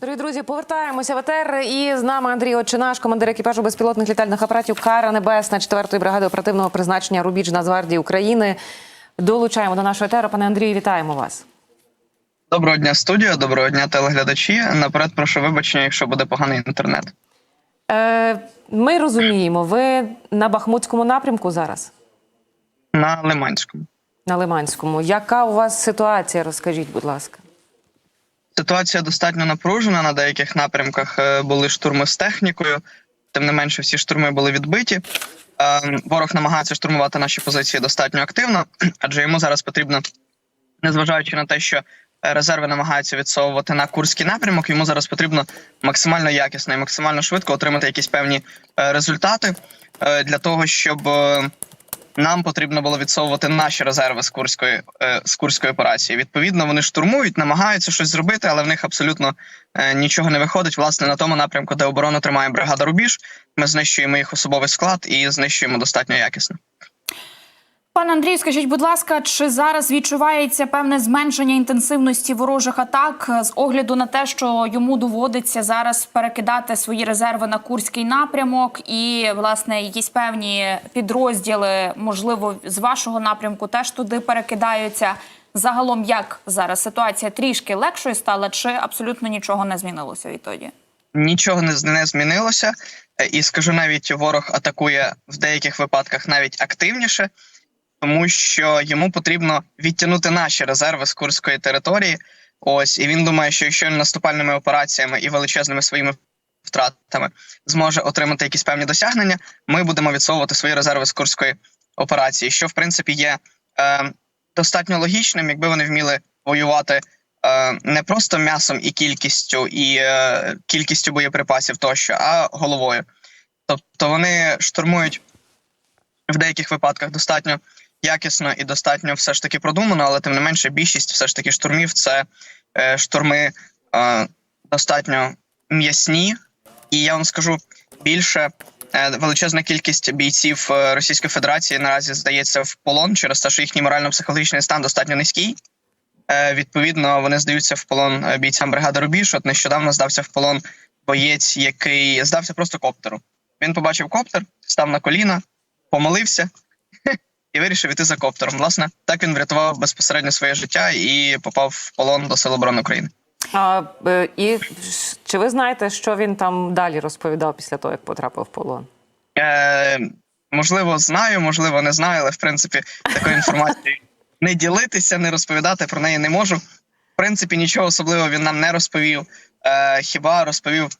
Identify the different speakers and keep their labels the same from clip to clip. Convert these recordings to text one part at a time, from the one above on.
Speaker 1: Дорогі друзі, повертаємося в ЕТР. І з нами Андрій Очинаш, командир екіпажу безпілотних літальних апаратів Кара Небесна 4-ї бригади оперативного призначення Рубіж Нацгвардії України. Долучаємо до нашого етеру. Пане Андрію, вітаємо вас.
Speaker 2: Доброго дня, студія, доброго дня, телеглядачі. Наперед прошу вибачення, якщо буде поганий інтернет.
Speaker 1: Е, ми розуміємо, ви на Бахмутському напрямку зараз,
Speaker 2: На Лиманському.
Speaker 1: на Лиманському. Яка у вас ситуація? Розкажіть, будь ласка.
Speaker 2: Ситуація достатньо напружена. На деяких напрямках е, були штурми з технікою. Тим не менше, всі штурми були відбиті. Е, Ворог намагається штурмувати наші позиції достатньо активно, адже йому зараз потрібно, незважаючи на те, що е, резерви намагаються відсовувати на курський напрямок, йому зараз потрібно максимально якісно і максимально швидко отримати якісь певні результати для того, щоб нам потрібно було відсовувати наші резерви з курської е, з курської операції. Відповідно, вони штурмують, намагаються щось зробити, але в них абсолютно е, нічого не виходить. Власне, на тому напрямку, де оборону тримає бригада Рубіж, ми знищуємо їх особовий склад і знищуємо достатньо якісно.
Speaker 3: Пане Андрію, скажіть, будь ласка, чи зараз відчувається певне зменшення інтенсивності ворожих атак е, з огляду на те, що йому доводиться зараз перекидати свої резерви на курський напрямок, і власне якісь певні підрозділи, можливо, з вашого напрямку теж туди перекидаються. Загалом, як зараз ситуація трішки легшою стала, чи абсолютно нічого не змінилося відтоді?
Speaker 2: Нічого не змінилося, Е, і скажу навіть ворог атакує в деяких випадках навіть активніше, тому що йому потрібно відтягнути наші резерви з курської території. Ось і він думає, що якщо він наступальними операціями і величезними своїми втратами зможе отримати якісь певні досягнення, ми будемо відсовувати свої резерви з курської операції, що в принципі є е, достатньо логічним, якби вони вміли воювати е, не просто м'ясом і кількістю, і е, кількістю боєприпасів тощо, а головою. Тобто вони штурмують в деяких випадках достатньо якісно і достатньо все ж таки продумано, але тим не менше більшість все ж таки штурмів це е, штурми е, достатньо м'ясні, і я вам скажу більше. е, Величезна кількість бійців е, Російської Федерації наразі здається в полон через те, що їхній морально-психологічний стан достатньо низький. Е, Відповідно, вони здаються в полон бійцям бригади Рубіж. От нещодавно здався в полон боєць, який здався просто коптеру. Він побачив коптер, став на коліна, помолився і вирішив іти за коптером. Власне, так він врятував безпосередньо своє життя і попав в полон до Сил оборони України.
Speaker 1: А, е, і чи ви знаєте, що він там далі розповідав після того, як потрапив в полон?
Speaker 2: Е, можливо, знаю, можливо, не знаю, але в принципі такою інформацією не ділитися, не розповідати про неї не можу. В принципі, нічого особливого він нам не розповів. Е, хіба розповів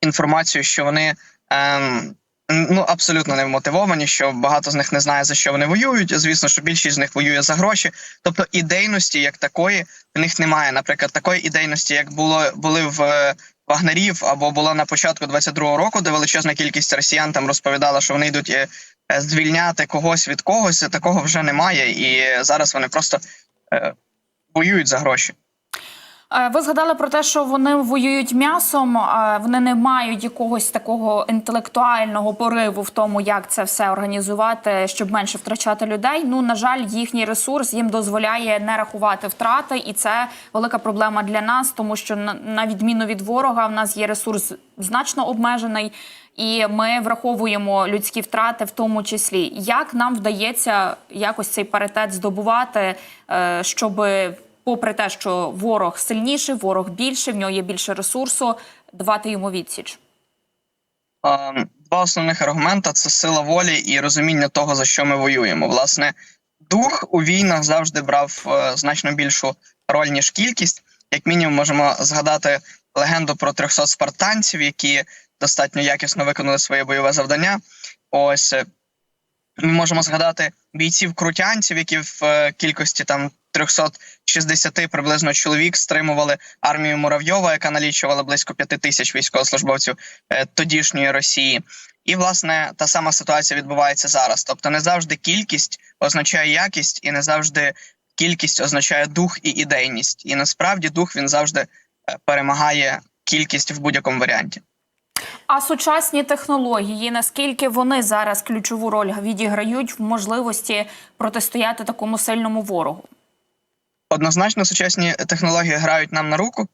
Speaker 2: інформацію, що вони ем, ну абсолютно не вмотивовані, що багато з них не знає за що вони воюють. Звісно, що більшість з них воює за гроші. Тобто ідейності, як такої, в них немає. Наприклад, такої ідейності, як було були в е, вагнерів або було на початку 22-го року, де величезна кількість росіян там розповідала, що вони йдуть е, е, звільняти когось від когось. Такого вже немає, і зараз вони просто воюють за гроші.
Speaker 3: Е, Ви згадали про те, що вони воюють м'ясом, вони не мають якогось такого інтелектуального пориву в тому, як це все організувати, щоб менше втрачати людей. Ну на жаль, їхній ресурс їм дозволяє не рахувати втрати, і це велика проблема для нас, тому що на, на відміну від ворога, в нас є ресурс значно обмежений. І ми враховуємо людські втрати, в тому числі. Як нам вдається якось цей паритет здобувати, е, щоб попри те, що ворог сильніший, ворог більший, в нього є більше ресурсу, давати йому відсіч.
Speaker 2: Два основних аргумента це сила волі і розуміння того, за що ми воюємо. Власне, дух у війнах завжди брав е, значно більшу роль, ніж кількість. Як мінімум, можемо згадати легенду про 300 спартанців, які достатньо якісно виконали своє бойове завдання. Ось е, ми можемо згадати бійців крутянців, які в е, кількості там 360 приблизно чоловік стримували армію Муравйова, яка налічувала близько 5 тисяч військовослужбовців е, тодішньої Росії. І власне та сама ситуація відбувається зараз. Тобто, не завжди кількість означає якість, і не завжди кількість означає дух і ідейність. І насправді дух він завжди е, перемагає кількість в будь-якому варіанті.
Speaker 3: А сучасні технології, наскільки вони зараз ключову роль відіграють в можливості протистояти такому сильному ворогу?
Speaker 2: Однозначно, сучасні технології грають нам на руку.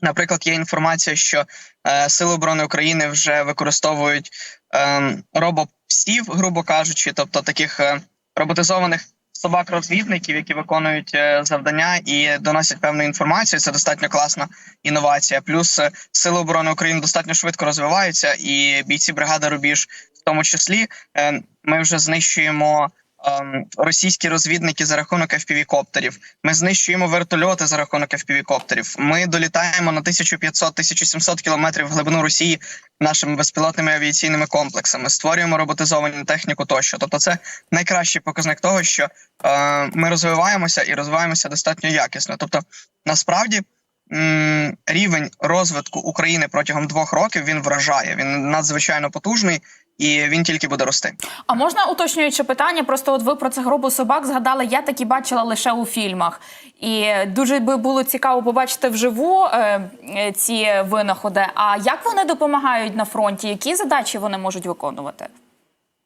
Speaker 2: Наприклад, є інформація, що е, Сили оборони України вже використовують е, робопсів, грубо кажучи, тобто таких е, роботизованих собак-розвідників, які виконують е, завдання і доносять певну інформацію. Це достатньо класна інновація. Плюс е, сили оборони України достатньо швидко розвиваються, і бійці бригади Рубіж, в тому числі, е, ми вже знищуємо. Ем, Російські розвідники за рахунок FPV-коптерів. Ми знищуємо вертольоти за рахунок FPV-коптерів. Ми долітаємо на 1500-1700 кілометрів глибину Росії нашими безпілотними авіаційними комплексами. Створюємо роботизовану техніку тощо. Тобто, це найкращий показник того, що е, ми розвиваємося і розвиваємося достатньо якісно. Тобто, насправді. Рівень розвитку України протягом двох років він вражає. Він надзвичайно потужний і він тільки буде рости.
Speaker 3: А можна уточнююче питання? Просто от ви про це групу собак згадали. Я такі бачила лише у фільмах, і дуже би було цікаво побачити вживу е, е, ці винаходи. А як вони допомагають на фронті? Які задачі вони можуть виконувати?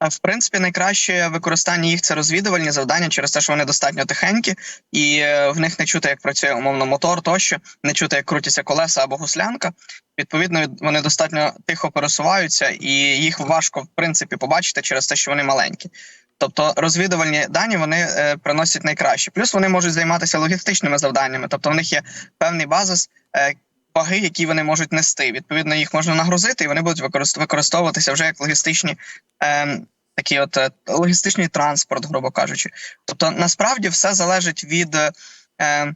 Speaker 2: В принципі, найкраще використання їх це розвідувальні завдання через те, що вони достатньо тихенькі, і е, в них не чути, як працює умовно мотор, тощо не чути, як крутяться колеса або гуслянка. Відповідно, вони достатньо тихо пересуваються, і їх важко в принципі побачити через те, що вони маленькі. Тобто розвідувальні дані вони е, приносять найкраще. Плюс вони можуть займатися логістичними завданнями, тобто в них є певний базис. Е, Ваги, які вони можуть нести, відповідно, їх можна нагрузити, і вони будуть використовуватися вже як логістичні ем, такий от е, логістичний транспорт, грубо кажучи. Тобто, насправді все залежить від е,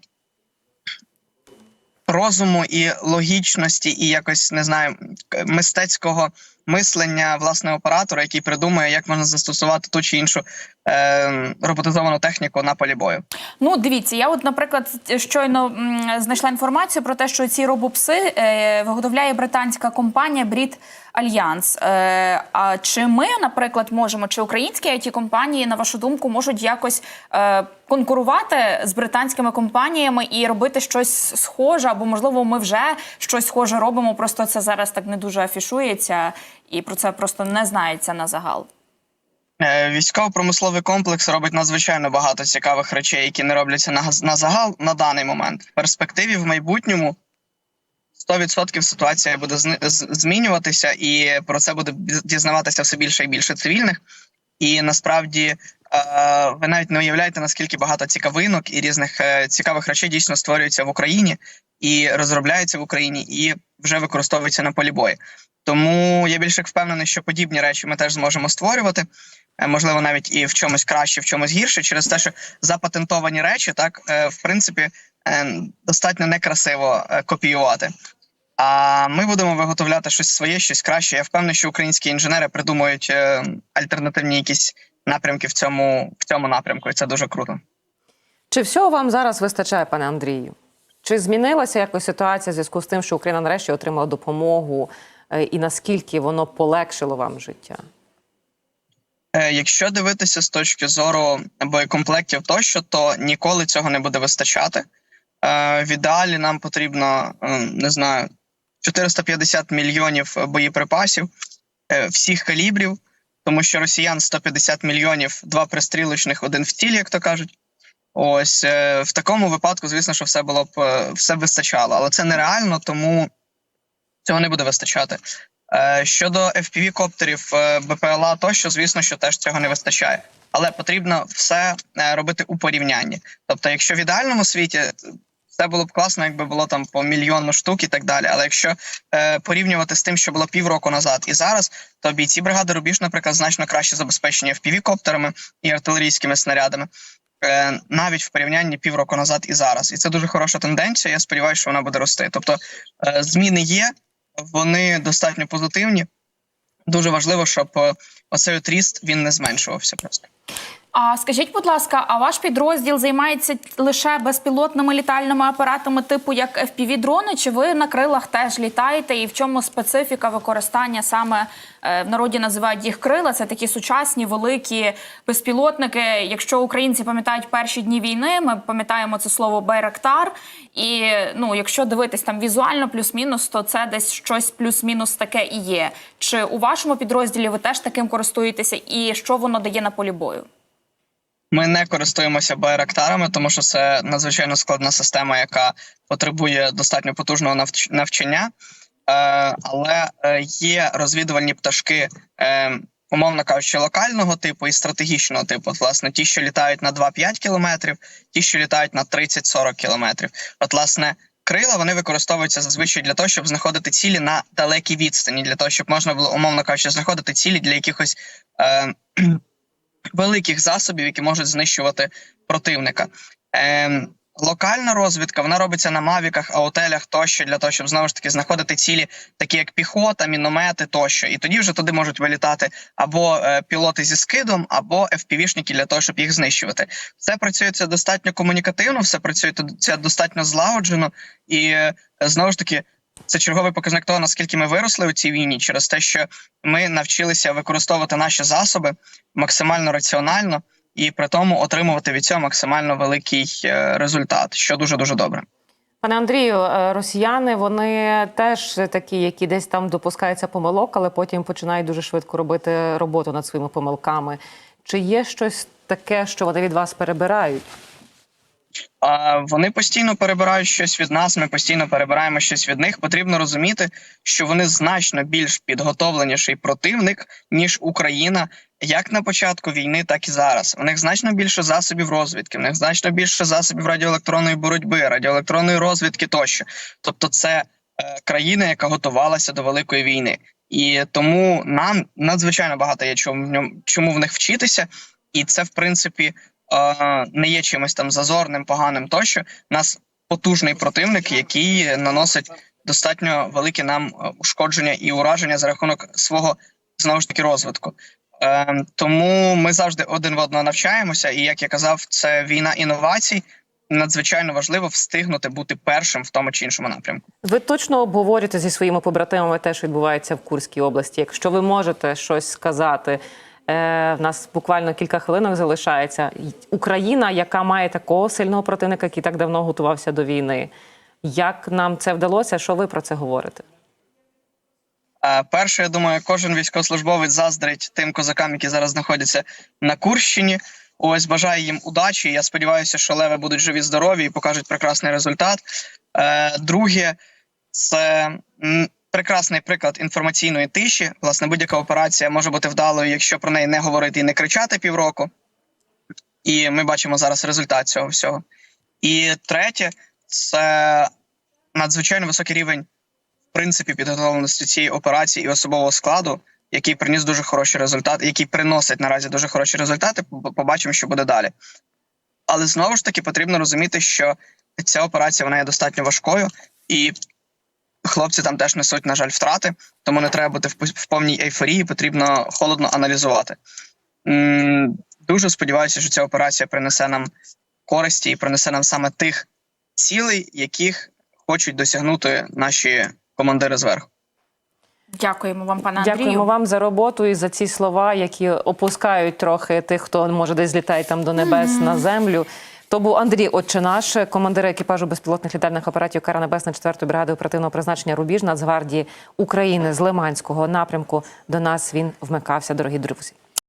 Speaker 2: розуму і логічності, і якось не знаю, мистецького мислення власне оператора, який придумує, як можна застосувати ту чи іншу е, роботизовану техніку на полі бою.
Speaker 3: Ну, дивіться, я от, наприклад, щойно знайшла інформацію про те, що ці робопси е, виготовляє британська компанія Брід Альянс. Е, а чи ми, наприклад, можемо, чи українські it компанії, на вашу думку, можуть якось е, конкурувати з британськими компаніями і робити щось схоже, або можливо, ми вже щось схоже робимо, просто це зараз так не дуже афішується, і про це просто не знається на загал.
Speaker 2: Е, Військово-промисловий комплекс робить надзвичайно багато цікавих речей, які не робляться на, на загал на даний момент. В перспективі в майбутньому 100% ситуація буде змінюватися, і про це буде дізнаватися все більше і більше цивільних. І насправді е, ви навіть не уявляєте, наскільки багато цікавинок і різних е, цікавих речей дійсно створюються в Україні і розробляються в Україні, і вже використовуються на полі бою. Тому я більше впевнений, що подібні речі ми теж зможемо створювати. Е, Можливо, навіть і в чомусь краще, в чомусь гірше, через те, що запатентовані речі, так в принципі, достатньо некрасиво копіювати. А ми будемо виготовляти щось своє, щось краще. Я впевнений, що українські інженери придумують е, альтернативні якісь напрямки в цьому в цьому напрямку, і це дуже круто.
Speaker 1: Чи всього вам зараз вистачає, пане Андрію? Чи змінилася якось ситуація в зв'язку з тим, що Україна нарешті отримала допомогу, е, і наскільки воно полегшило вам життя?
Speaker 2: Е, Якщо дивитися з точки зору боєкомплектів тощо, то ніколи цього не буде вистачати. В ідеалі нам потрібно е, не знаю 450 мільйонів боєприпасів е, всіх калібрів, тому що росіян 150 мільйонів, два пристрілочних, один в цілі, як то кажуть. Ось е, в такому випадку, звісно, що все було б е, все вистачало, але це нереально, тому цього не буде вистачати. Е, Щодо fpv коптерів е, БПЛА, тощо, звісно, що теж цього не вистачає. Але потрібно все е, робити у порівнянні. Тобто, якщо в ідеальному світі е, все було б класно, якби було там по мільйону штук і так далі. Але якщо е, порівнювати з тим, що було півроку назад і зараз, то бійці бригади Рубіж, наприклад, значно краще забезпечені fpv коптерами і артилерійськими снарядами. Е, навіть в порівнянні півроку назад і зараз, і це дуже хороша тенденція. Я сподіваюся, що вона буде рости. Тобто е, зміни є, вони достатньо позитивні. Дуже важливо, щоб е, оцей ріст він не зменшувався. Просто
Speaker 3: А скажіть, будь ласка, а ваш підрозділ займається лише безпілотними літальними апаратами, типу як fpv дрони чи ви на крилах теж літаєте? І в чому специфіка використання саме е, в народі називають їх крила? Це такі сучасні великі безпілотники. Якщо українці пам'ятають перші дні війни, ми пам'ятаємо це слово Байрактар. І ну, якщо дивитись там візуально плюс-мінус, то це десь щось плюс-мінус таке і є. Чи у вашому підрозділі ви теж таким користуєтеся, і що воно дає на полі бою?
Speaker 2: Ми не користуємося байрактарами, тому що це надзвичайно складна система, яка потребує достатньо потужного навч- навчання. Е, але е, є розвідувальні пташки, е, умовно кажучи, локального типу і стратегічного типу. От, власне, ті, що літають на 2-5 кілометрів, ті, що літають на 30-40 кілометрів. От, власне, крила вони використовуються зазвичай для того, щоб знаходити цілі на далекій відстані, для того, щоб можна було, умовно кажучи, знаходити цілі для якихось. Великих засобів, які можуть знищувати противника. Ем, локальна розвідка вона робиться на мавіках, аутелях тощо для того, щоб знову ж таки знаходити цілі, такі як піхота, міномети тощо. І тоді вже туди можуть вилітати або е, пілоти зі скидом, або FPV-шники для того, щоб їх знищувати. Все працює достатньо комунікативно, все працює тут- це достатньо злагоджено, і е, знову ж таки. Це черговий показник того, наскільки ми виросли у цій війні, через те, що ми навчилися використовувати наші засоби максимально раціонально і при тому отримувати від цього максимально великий е, результат, що дуже дуже добре.
Speaker 1: Пане Андрію, е, росіяни вони теж такі, які десь там допускаються помилок, але потім починають дуже швидко робити роботу над своїми помилками. Чи є щось таке, що вони від вас перебирають?
Speaker 2: Вони постійно перебирають щось від нас. Ми постійно перебираємо щось від них. Потрібно розуміти, що вони значно більш підготовленіший противник ніж Україна, як на початку війни, так і зараз. У них значно більше засобів розвідки, в них значно більше засобів радіоелектронної боротьби, радіоелектронної розвідки тощо. Тобто, це е, країна, яка готувалася до великої війни, і тому нам надзвичайно багато є чому в ньому чому в них вчитися, і це в принципі не є чимось там зазорним, поганим тощо. У нас потужний противник, який наносить достатньо великі нам е, ушкодження і ураження за рахунок свого знову ж таки розвитку. Е, тому ми завжди один в одного навчаємося, і як я казав, це війна інновацій. Надзвичайно важливо встигнути бути першим в тому чи іншому напрямку.
Speaker 1: Ви точно обговорюєте зі своїми побратимами те, що відбувається в Курській області. Якщо ви можете щось сказати, в нас буквально кілька хвилинок залишається. Україна, яка має такого сильного противника, який так давно готувався до війни. Як нам це вдалося? Що ви про це говорите?
Speaker 2: Е, Перше, я думаю, кожен військовослужбовець заздрить тим козакам, які зараз знаходяться на Курщині. Ось бажаю їм удачі. Я сподіваюся, що леви будуть живі, здорові і покажуть прекрасний результат. Е, Друге, це прекрасний приклад інформаційної тиші. Власне, будь-яка операція може бути вдалою, якщо про неї не говорити і не кричати півроку. І ми бачимо зараз результат цього всього. І третє, це надзвичайно високий рівень в принципі підготовленості цієї операції і особового складу, який приніс дуже хороші результати, який приносить наразі дуже хороші результати. Побачимо, що буде далі. Але знову ж таки потрібно розуміти, що ця операція вона є достатньо важкою, і хлопці там теж несуть, на жаль, втрати, тому не треба бути в, повній ейфорії, потрібно холодно аналізувати. Дуже сподіваюся, що ця операція принесе нам користі і принесе нам саме тих цілей, яких хочуть досягнути наші командири зверху.
Speaker 3: Дякуємо вам, пане Андрію.
Speaker 1: Дякуємо вам за роботу і за ці слова, які опускають трохи тих, хто може десь злітає там до небес на землю. То був Андрій Отчинаш, командир екіпажу безпілотних літальних апаратів Кара Небесна 4-ї бригади оперативного призначення Рубіж Нацгвардії України з Лиманського напрямку. До нас він вмикався, дорогі друзі.